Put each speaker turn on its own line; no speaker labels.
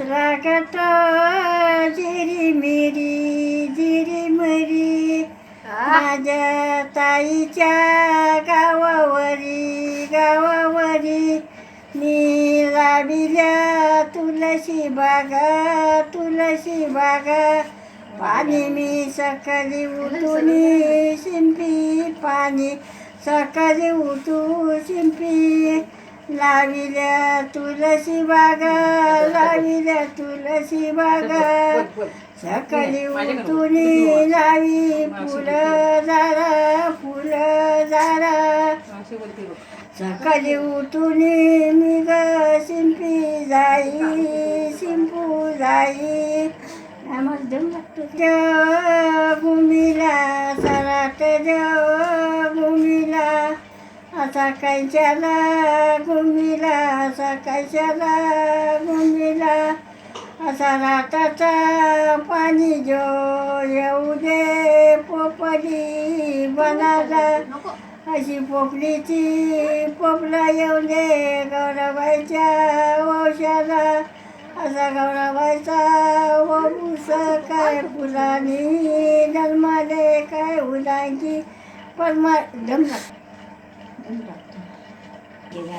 रागत जिरी मिरी जिरी मरी माझ्या ताईच्या गावावरी गावावरी. मी लाविल्या तुळशी बागा तुळशी बागा. पाणी मी सकाळी उठून शिंपी पाणी सकाळी उठू शिंपी. लाविल्या तुळशी बागा लाविल्या तुळशी बागा. सकाळी उठून लावी फुलं झारा फुलं
बघ.
सकाळी उठून मी ग शिंपी जाई शिंपू जाई. लागतो. भूमीला सराट भूमीला असा कायच्याला घुमीला असा कायच्याला घुमीला असा राताचा पाणी जो येऊ दे पोपली बनाला. अशी पोपलीची पोपला येऊ दे गौरवायच्या ओशाला. असा गौरवायचा वंश काय फुलानी जन्माले काय फुलांची. परमा Ấn 应该